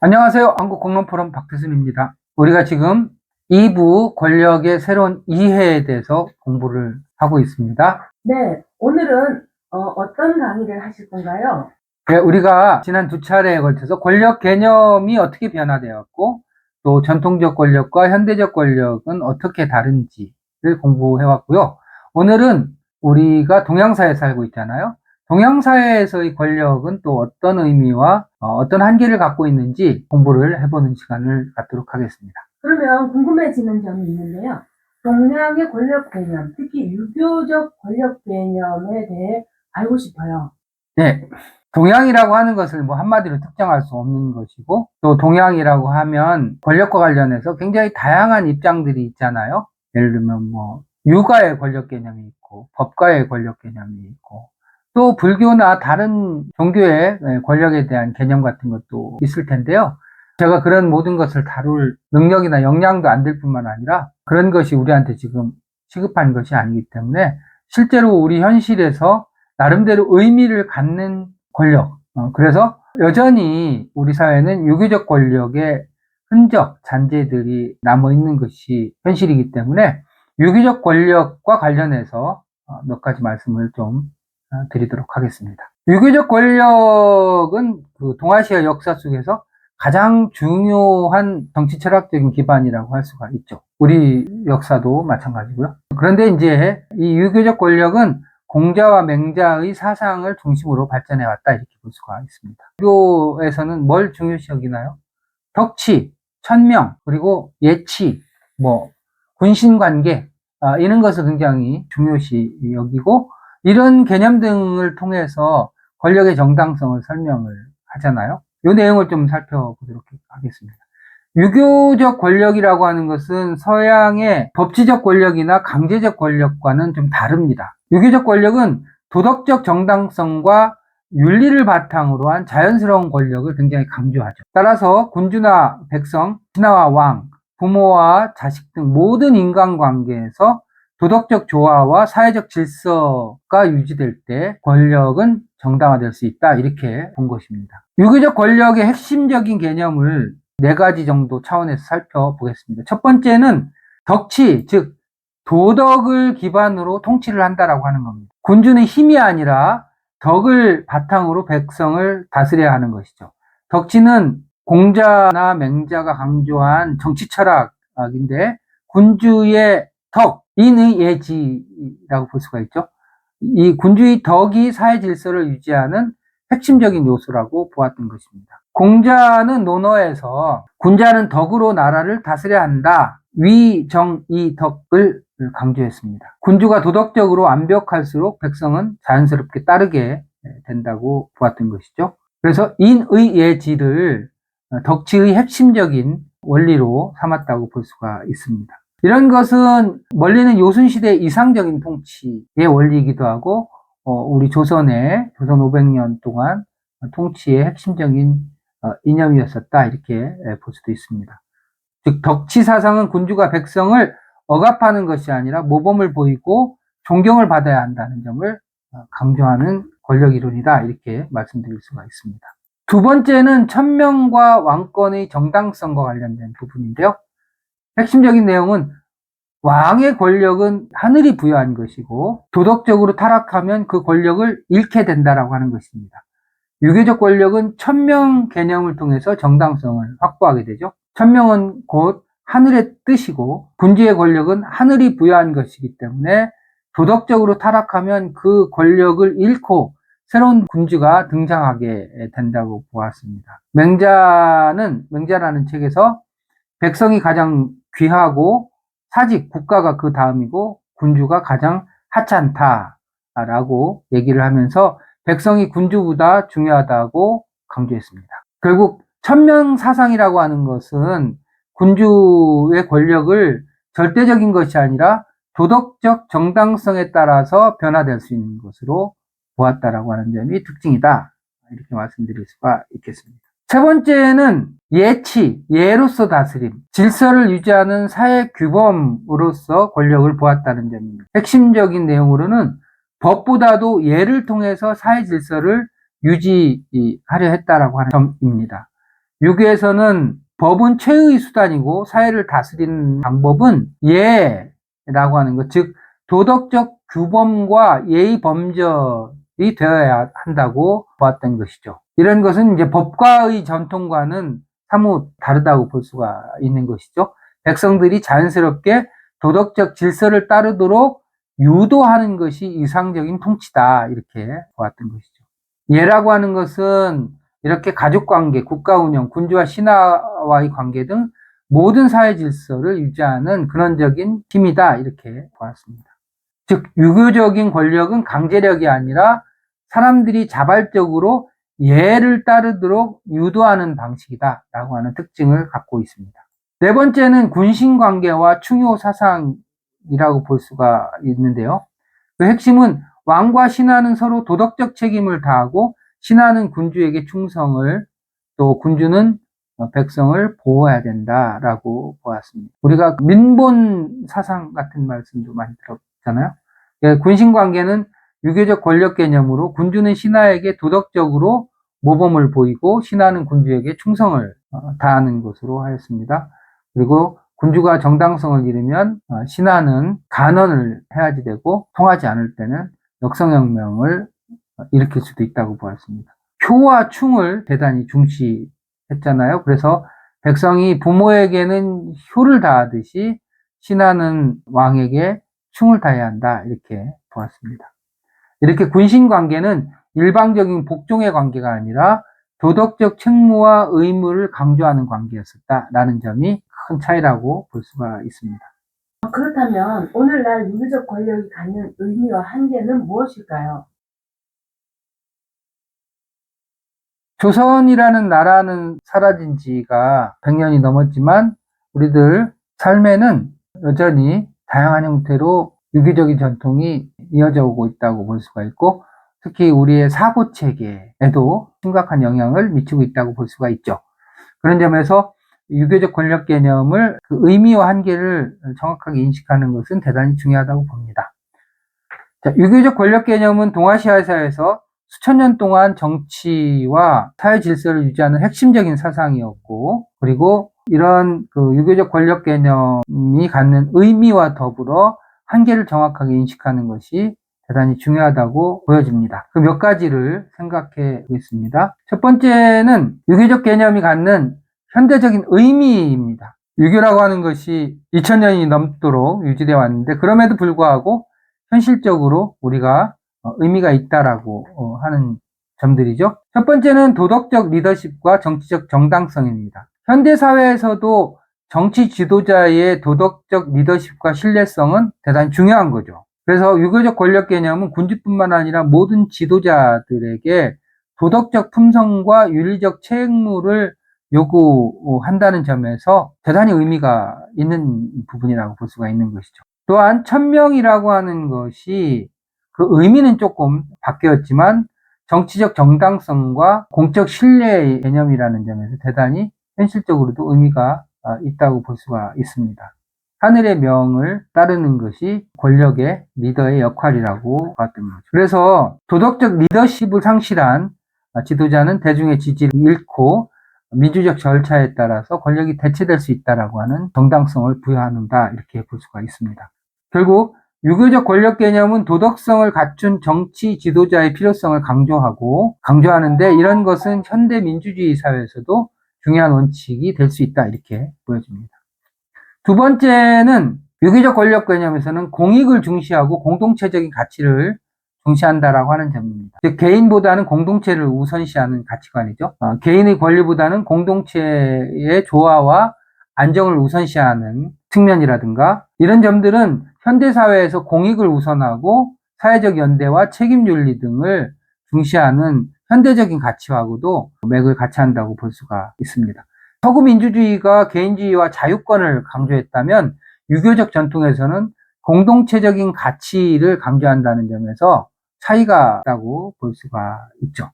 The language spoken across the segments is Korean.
안녕하세요. 한국 공론 포럼 박태순입니다. 우리가 지금 2부 권력의 새로운 이해에 대해서 공부를 하고 있습니다. 네, 오늘은 어, 떤 강의를 하실 건가요? 네, 우리가 지난 두 차례에 걸쳐서 권력 개념이 어떻게 변화되었고 또 전통적 권력과 현대적 권력은 어떻게 다른지를 공부해 왔고요. 오늘은 우리가 동양사회에 살고 있잖아요. 동양사회에서의 권력은 또 어떤 의미와 어, 떤 한계를 갖고 있는지 공부를 해보는 시간을 갖도록 하겠습니다. 그러면 궁금해지는 점이 있는데요. 동양의 권력 개념, 특히 유교적 권력 개념에 대해 알고 싶어요. 네. 동양이라고 하는 것을 뭐 한마디로 특정할 수 없는 것이고 또 동양이라고 하면 권력과 관련해서 굉장히 다양한 입장들이 있잖아요. 예를 들면 뭐 육아의 권력 개념이 있고 법가의 권력 개념이 있고 또 불교나 다른 종교의 권력에 대한 개념 같은 것도 있을 텐데요. 제가 그런 모든 것을 다룰 능력이나 역량도 안 될 뿐만 아니라 그런 것이 우리한테 지금 시급한 것이 아니기 때문에 실제로 우리 현실에서 나름대로 의미를 갖는 권력. 어, 그래서 여전히 우리 사회는 유교적 권력의 흔적, 잔재들이 남아있는 것이 현실이기 때문에 유교적 권력과 관련해서 어, 몇 가지 말씀을 좀 어, 드리도록 하겠습니다. 유교적 권력은 그 동아시아 역사 속에서 가장 중요한 정치 철학적인 기반이라고 할 수가 있죠. 우리 역사도 마찬가지고요. 그런데 이제 이 유교적 권력은 공자와 맹자의 사상을 중심으로 발전해 왔다 이렇게 볼 수가 있습니다. 유교에서는 뭘 중요시 여기나요? 덕치, 천명, 그리고 예치, 뭐 군신 관계 아, 이런 것을 굉장히 중요시 여기고 이런 개념 등을 통해서 권력의 정당성을 설명을 하잖아요. 이 내용을 좀 살펴보도록 하겠습니다. 유교적 권력이라고 하는 것은 서양의 법치적 권력이나 강제적 권력과는 좀 다릅니다. 유교적 권력은 도덕적 정당성과 윤리를 바탕으로 한 자연스러운 권력을 굉장히 강조하죠. 따라서 군주나 백성, 신하와 왕, 부모와 자식 등 모든 인간관계에서 도덕적 조화와 사회적 질서가 유지될 때 권력은 정당화될 수 있다 이렇게 본 것입니다. 유교적 권력의 핵심적인 개념을 네 가지 정도 차원에서 살펴보겠습니다. 첫 번째는 덕치, 즉 도덕을 기반으로 통치를 한다라고 하는 겁니다. 군주는 힘이 아니라 덕을 바탕으로 백성을 다스려야 하는 것이죠. 덕치는 공자나 맹자가 강조한 정치 철학인데 군주의 덕, 인의 예지라고 볼 수가 있죠. 이 군주의 덕이 사회 질서를 유지하는 핵심적인 요소라고 보았던 것입니다. 공자는 논어에서 군자는 덕으로 나라를 다스려야 한다. 위, 정, 이, 덕을 강조했습니다. 군주가 도덕적으로 완벽할수록 백성은 자연스럽게 따르게 된다고 보았던 것이죠. 그래서 인의 예지를 덕치의 핵심적인 원리로 삼았다고 볼 수가 있습니다. 이런 것은 멀리는 요순시대 이상적인 통치의 원리이기도 하고 어, 우리 조선의 조선 500년 동안 통치의 핵심적인 어, 이념이었었다 이렇게 볼 수도 있습니다. 즉 덕치 사상은 군주가 백성을 억압하는 것이 아니라 모범을 보이고 존경을 받아야 한다는 점을 어, 강조하는 권력 이론이다 이렇게 말씀드릴 수가 있습니다. 두 번째는 천명과 왕권의 정당성과 관련된 부분인데요. 핵심적인 내용은 왕의 권력은 하늘이 부여한 것이고 도덕적으로 타락하면 그 권력을 잃게 된다라고 하는 것입니다. 유교적 권력은 천명 개념을 통해서 정당성을 확보하게 되죠. 천명은 곧 하늘의 뜻이고 군주의 권력은 하늘이 부여한 것이기 때문에 도덕적으로 타락하면 그 권력을 잃고 새로운 군주가 등장하게 된다고 보았습니다. 맹자는 맹자라는 책에서 백성이 가장 귀하고 사직 국가가 그 다음이고 군주가 가장 하찮다라고 얘기를 하면서 백성이 군주보다 중요하다고 강조했습니다. 결국 천명 사상이라고 하는 것은 군주의 권력을 절대적인 것이 아니라 도덕적 정당성에 따라서 변화될 수 있는 것으로 보았다라고 하는 점이 특징이다. 이렇게 말씀드릴 수가 있겠습니다. 세 번째는 예치, 예로서 다스림, 질서를 유지하는 사회 규범으로서 권력을 보았다는 점입니다. 핵심적인 내용으로는 법보다도 예를 통해서 사회 질서를 유지하려 했다라고 하는 점입니다. 유교에서는 법은 최의 수단이고 사회를 다스리는 방법은 예라고 하는 것, 즉 도덕적 규범과 예의 범절이 되어야 한다고 보았던 것이죠. 이런 것은 이제 법과의 전통과는 사뭇 다르다고 볼 수가 있는 것이죠. 백성들이 자연스럽게 도덕적 질서를 따르도록 유도하는 것이 이상적인 통치다 이렇게 보았던 것이죠. 예라고 하는 것은 이렇게 가족 관계, 국가 운영, 군주와 신하와의 관계 등 모든 사회 질서를 유지하는 근원적인 힘이다 이렇게 보았습니다. 즉 유교적인 권력은 강제력이 아니라 사람들이 자발적으로 예를 따르도록 유도하는 방식이다 라고 하는 특징을 갖고 있습니다. 네 번째는 군신 관계와 충효 사상이라고 볼 수가 있는데요. 그 핵심은 왕과 신하는 서로 도덕적 책임을 다하고 신하는 군주에게 충성을 또 군주는 어, 백성을 보호해야 된다라고 보았습니다. 우리가 민본 사상 같은 말씀도 많이 들었잖아요. 예, 군신 관계는 유교적 권력 개념으로 군주는 신하에게 도덕적으로 모범을 보이고 신하는 군주에게 충성을 어, 다하는 것으로 하였습니다. 그리고 군주가 정당성을 잃으면 어, 신하는 간언을 해야지 되고 통하지 않을 때는 역성혁명을 어, 일으킬 수도 있다고 보았습니다. 효와 충을 대단히 중시했잖아요. 그래서 백성이 부모에게는 효를 다하듯이 신하는 왕에게 충을 다해야 한다 이렇게 보았습니다. 이렇게 군신 관계는 일방적인 복종의 관계가 아니라 도덕적 책무와 의무를 강조하는 관계였었다라는 점이 큰 차이라고 볼 수가 있습니다. 그렇다면 오늘날 유교적 권력이 갖는 의미와 한계는 무엇일까요? 조선이라는 나라는 사라진 지가 100년이 넘었지만 우리들 삶에는 여전히 다양한 형태로 유기적인 전통이 이어져 오고 있다고 볼 수가 있고 특히 우리의 사고 체계에도 심각한 영향을 미치고 있다고 볼 수가 있죠. 그런 점에서 유교적 권력 개념을 그 의미와 한계를 정확하게 인식하는 것은 대단히 중요하다고 봅니다. 자, 유교적 권력 개념은 동아시아 사회에서 수천 년 동안 정치와 사회 질서를 유지하는 핵심적인 사상이었고, 그리고 이런 그 유교적 권력 개념이 갖는 의미와 더불어 한계를 정확하게 인식하는 것이 대단히 중요하다고 보여집니다. 그 몇 가지를 생각해 보겠습니다. 첫 번째는 유교적 개념이 갖는 현대적인 의미입니다. 유교라고 하는 것이 2000년이 넘도록 유지되어 왔는데 그럼에도 불구하고 현실적으로 우리가 어, 의미가 있다라고 어, 하는 점들이죠. 첫 번째는 도덕적 리더십과 정치적 정당성입니다. 현대 사회에서도 정치 지도자의 도덕적 리더십과 신뢰성은 대단히 중요한 거죠. 그래서 유교적 권력 개념은 군주뿐만 아니라 모든 지도자들에게 도덕적 품성과 윤리적 책무를 요구한다는 점에서 대단히 의미가 있는 부분이라고 볼 수가 있는 것이죠. 또한 천명이라고 하는 것이 그 의미는 조금 바뀌었지만 정치적 정당성과 공적 신뢰의 개념이라는 점에서 대단히 현실적으로도 의미가 아, 있다고 볼 수가 있습니다. 하늘의 명을 따르는 것이 권력의 리더의 역할이라고 봤던 거죠. 그래서 도덕적 리더십을 상실한 지도자는 대중의 지지를 잃고 민주적 절차에 따라서 권력이 대체될 수 있다라고 하는 정당성을 부여한다 이렇게 볼 수가 있습니다. 결국 유교적 권력 개념은 도덕성을 갖춘 정치 지도자의 필요성을 강조하고 강조하는데 이런 것은 현대 민주주의 사회에서도 중요한 원칙이 될 수 있다 이렇게 보여집니다. 두 번째는 유교적 권력 개념에서는 공익을 중시하고 공동체적인 가치를 중시한다라고 하는 점입니다. 즉 개인보다는 공동체를 우선시하는 가치관이죠. 어, 개인의 권리보다는 공동체의 조화와 안정을 우선시하는 측면이라든가 이런 점들은 현대 사회에서 공익을 우선하고 사회적 연대와 책임 윤리 등을 중시하는 현대적인 가치하고도 맥을 같이 한다고 볼 수가 있습니다. 서구 민주주의가 개인주의와 자유권을 강조했다면 유교적 전통에서는 공동체적인 가치를 강조한다는 점에서 차이가 있다고 볼 수가 있죠.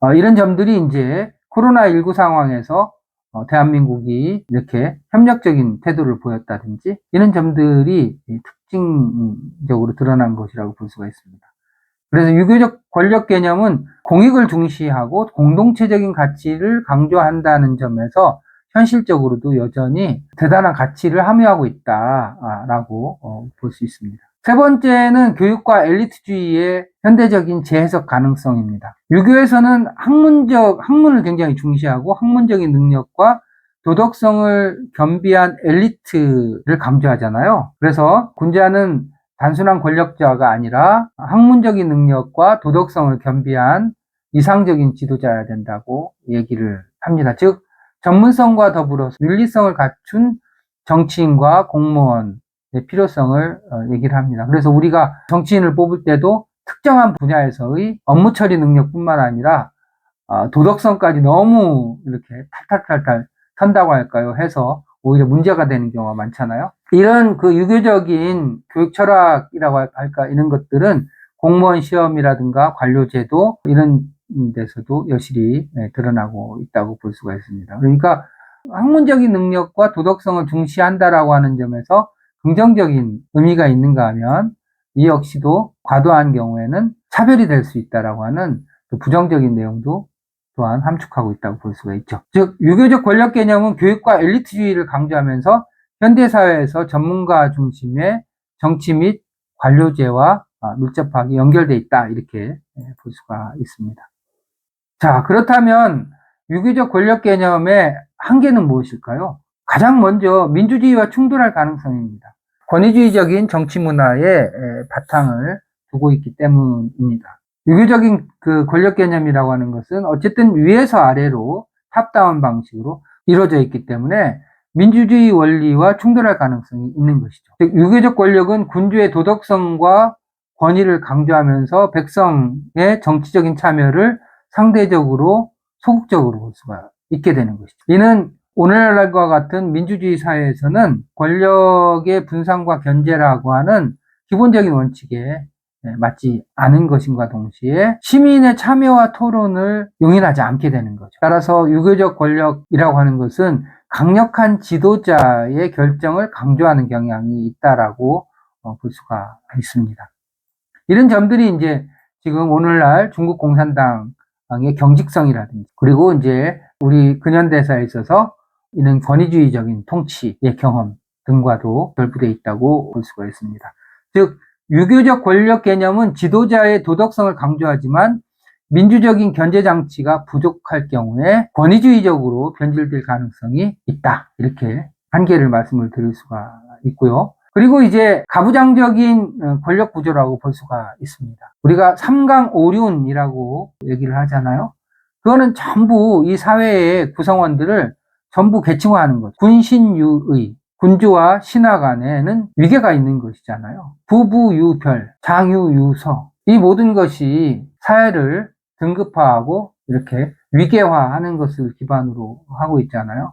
어, 이런 점들이 이제 코로나19 상황에서 어, 대한민국이 이렇게 협력적인 태도를 보였다든지 이런 점들이 특징적으로 드러난 것이라고 볼 수가 있습니다. 그래서 유교적 권력 개념은 공익을 중시하고 공동체적인 가치를 강조한다는 점에서 현실적으로도 여전히 대단한 가치를 함유하고 있다라고 어, 볼수 있습니다. 세 번째는 교육과 엘리트주의의 현대적인 재해석 가능성입니다. 유교에서는 학문적, 학문을 굉장히 중시하고 학문적인 능력과 도덕성을 겸비한 엘리트를 강조하잖아요. 그래서 군자는 단순한 권력자가 아니라 학문적인 능력과 도덕성을 겸비한 이상적인 지도자여야 된다고 얘기를 합니다. 즉, 전문성과 더불어서 윤리성을 갖춘 정치인과 공무원의 필요성을 어, 얘기를 합니다. 그래서 우리가 정치인을 뽑을 때도 특정한 분야에서의 업무 처리 능력뿐만 아니라 어, 도덕성까지 너무 이렇게 탈탈탈탈 턴다고 할까요? 해서 오히려 문제가 되는 경우가 많잖아요. 이런 그 유교적인 교육 철학이라고 할까 이런 것들은 공무원 시험이라든가 관료제도 이런 데서도 여실히 네, 드러나고 있다고 볼 수가 있습니다. 그러니까 학문적인 능력과 도덕성을 중시한다라고 하는 점에서 긍정적인 의미가 있는가 하면 이 역시도 과도한 경우에는 차별이 될 수 있다라고 하는 또 부정적인 내용도 또한 함축하고 있다고 볼 수가 있죠. 즉 유교적 권력 개념은 교육과 엘리트주의를 강조하면서 현대 사회에서 전문가 중심의 정치 및 관료제와 아, 밀접하게 연결돼 있다 이렇게 예, 볼 수가 있습니다. 자 그렇다면 유교적 권력 개념의 한계는 무엇일까요? 가장 먼저 민주주의와 충돌할 가능성입니다. 권위주의적인 정치 문화의 에, 바탕을 두고 있기 때문입니다. 유교적인 그 권력 개념이라고 하는 것은 어쨌든 위에서 아래로 탑다운 방식으로 이루어져 있기 때문에 민주주의 원리와 충돌할 가능성이 있는 것이죠. 즉, 유교적 권력은 군주의 도덕성과 권위를 강조하면서 백성의 정치적인 참여를 상대적으로 소극적으로 볼 수가 있게 되는 것이죠. 이는 오늘날과 같은 민주주의 사회에서는 권력의 분산과 견제라고 하는 기본적인 원칙에 네, 맞지 않은 것임과 동시에 시민의 참여와 토론을 용인하지 않게 되는 거죠. 따라서 유교적 권력이라고 하는 것은 강력한 지도자의 결정을 강조하는 경향이 있다라고 어, 볼 수가 있습니다. 이런 점들이 이제 지금 오늘날 중국 공산당 의 경직성이라든지 그리고 이제 우리 근현대사에 있어서 이런 권위주의적인 통치의 경험 등과도 결부되어 있다고 볼 수가 있습니다. 즉 유교적 권력 개념은 지도자의 도덕성을 강조하지만 민주적인 견제 장치가 부족할 경우에 권위주의적으로 변질될 가능성이 있다. 이렇게 한계를 말씀을 드릴 수가 있고요. 그리고 이제 가부장적인 어, 권력 구조라고 볼 수가 있습니다. 우리가 삼강오륜이라고 얘기를 하잖아요. 그거는 전부 이 사회의 구성원들을 전부 계층화하는 거죠. 군신유의, 군주와 신하 간에는 위계가 있는 것이잖아요. 부부유별, 장유유서 이 모든 것이 사회를 등급화하고 이렇게 위계화하는 것을 기반으로 하고 있잖아요.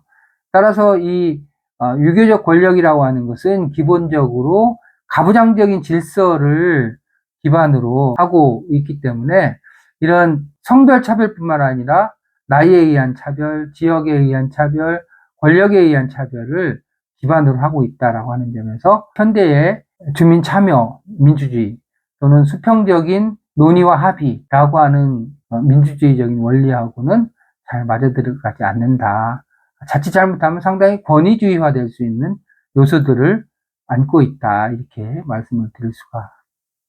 따라서 이 어, 유교적 권력이라고 하는 것은 기본적으로 가부장적인 질서를 기반으로 하고 있기 때문에 이런 성별 차별뿐만 아니라 나이에 의한 차별, 지역에 의한 차별, 권력에 의한 차별을 기반으로 하고 있다라고 하는 점에서 현대의 주민 참여 민주주의 또는 수평적인 논의와 합의라고 하는 어, 민주주의적인 원리하고는 잘 맞아들어가지 않는다. 자칫 잘못하면 상당히 권위주의화 될 수 있는 요소들을 안고 있다. 이렇게 말씀을 드릴 수가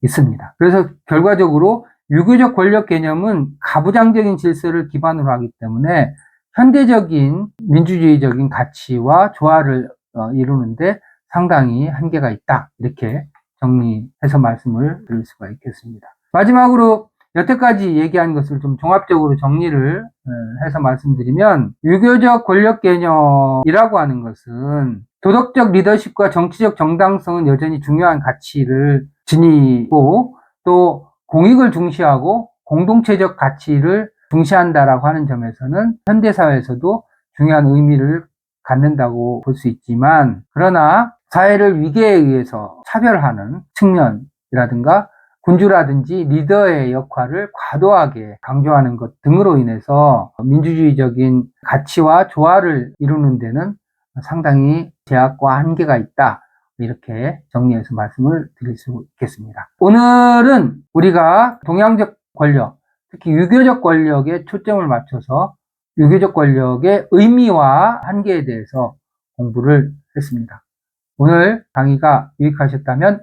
있습니다. 그래서 결과적으로 유교적 권력 개념은 가부장적인 질서를 기반으로 하기 때문에 현대적인 민주주의적인 가치와 조화를 어, 이루는데 상당히 한계가 있다. 이렇게 정리해서 말씀을 드릴 수가 있겠습니다. 마지막으로 여태까지 얘기한 것을 좀 종합적으로 정리를 어, 해서 말씀드리면 유교적 권력 개념이라고 하는 것은 도덕적 리더십과 정치적 정당성은 여전히 중요한 가치를 지니고 또 공익을 중시하고 공동체적 가치를 중시한다라고 하는 점에서는 현대사회에서도 중요한 의미를 갖는다고 볼 수 있지만 그러나 사회를 위계에 의해서 차별하는 측면이라든가 군주라든지 리더의 역할을 과도하게 강조하는 것 등으로 인해서 민주주의적인 가치와 조화를 이루는 데는 상당히 제약과 한계가 있다. 이렇게 정리해서 말씀을 드릴 수 있겠습니다. 오늘은 우리가 동양적 권력, 특히 유교적 권력에 초점을 맞춰서 유교적 권력의 의미와 한계에 대해서 공부를 했습니다. 오늘 강의가 유익하셨다면